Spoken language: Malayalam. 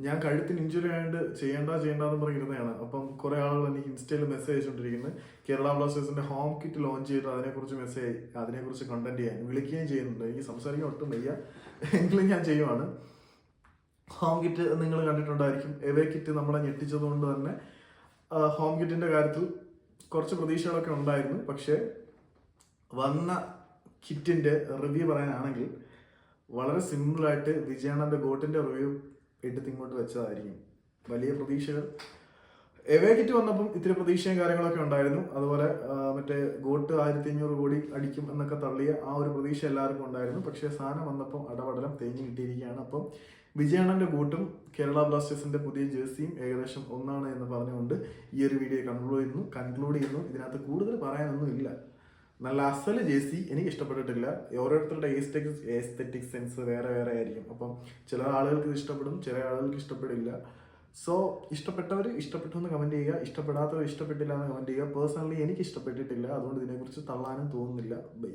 ഞാൻ കഴുത്തിന് ഇഞ്ചുറി ആയതുകൊണ്ട് ചെയ്യേണ്ട ചെയ്യേണ്ടെന്ന് പറഞ്ഞിരുന്നതാണ്. അപ്പം കുറെ ആളുകൾ എനിക്ക് ഇൻസ്റ്റയിൽ മെസ്സേജ് അയച്ചുകൊണ്ടിരിക്കുന്നത് കേരള ബ്ലാസ്റ്റേഴ്സിന്റെ ഹോം കിറ്റ് ലോഞ്ച് ചെയ്ത് അതിനെക്കുറിച്ച് മെസ്സേജ് അതിനെക്കുറിച്ച് കണ്ടന്റ് ചെയ്യാൻ വിളിക്കുകയും ചെയ്യുന്നുണ്ട്. എനിക്ക് സംസാരിക്കാൻ ഒട്ടും വയ്യ. എങ്കിലും ഞാൻ ചെയ്യുവാണ്. ഹോം കിറ്റ് നിങ്ങൾ കണ്ടിട്ടുണ്ടായിരിക്കും. എവേ കിറ്റ് നമ്മളെ ഞെട്ടിച്ചതുകൊണ്ട് തന്നെ ഹോം കിറ്റിന്റെ കാര്യത്തിൽ കുറച്ച് പ്രതീക്ഷകളൊക്കെ ഉണ്ടായിരുന്നു. പക്ഷേ വന്ന കിറ്റിന്റെ റിവ്യൂ പറയാനാണെങ്കിൽ വളരെ സിമ്പിളായിട്ട് വിജയാനന്ദ ഗോട്ടിന്റെ റിവ്യൂ എടുത്ത് ഇങ്ങോട്ട് വെച്ചതായിരിക്കും. വലിയ പ്രതീക്ഷകൾ. എവേ കിറ്റ് വന്നപ്പം ഇത്തിരി പ്രതീക്ഷയും കാര്യങ്ങളൊക്കെ ഉണ്ടായിരുന്നു. അതുപോലെ മറ്റേ ഗോട്ട് ആയിരത്തി അഞ്ഞൂറ് കോടി അടിക്കും എന്നൊക്കെ തള്ളിയ ആ ഒരു പ്രതീക്ഷ എല്ലാവർക്കും ഉണ്ടായിരുന്നു. പക്ഷേ സാധനം വന്നപ്പോൾ അടപടലം തേഞ്ഞു കിട്ടിയിരിക്കുകയാണ്. അപ്പം വിജയണ്ണന്റെ ഗോട്ടും കേരള ബ്ലാസ്റ്റേഴ്സിന്റെ പുതിയ ജേഴ്സിയും ഏകദേശം ഒന്നാണ് എന്ന് പറഞ്ഞുകൊണ്ട് ഈ ഒരു വീഡിയോ കൺക്ലൂഡ് ചെയ്യുന്നു. കൺക്ലൂഡ് ചെയ്യുന്നു. ഇതിനകത്ത് കൂടുതൽ പറയാനൊന്നും ഇല്ല നല്ല അസൽ ജേഴ്സി എനിക്ക് ഇഷ്ടപ്പെട്ടിട്ടില്ല. ഓരോരുത്തരുടെ ഏസ്തെറ്റിക്സ് ഏസ്തെറ്റിക് സെൻസ് വേറെ വേറെ ആയിരിക്കും. അപ്പം ചില ആളുകൾക്ക് ഇഷ്ടപ്പെടും ചില ആളുകൾക്ക് ഇഷ്ടപ്പെടില്ല. സോ ഇഷ്ടപ്പെട്ടവർ ഇഷ്ടപ്പെട്ടു എന്ന് കമന്റ് ചെയ്യുക. ഇഷ്ടപ്പെടാത്തവർ ഇഷ്ടപ്പെട്ടില്ല എന്ന് കമന്റ് ചെയ്യുക. പേഴ്സണലി എനിക്ക് ഇഷ്ടപ്പെട്ടിട്ടില്ല. അതുകൊണ്ട് ഇതിനെക്കുറിച്ച് തള്ളാനും തോന്നുന്നില്ല. ബൈ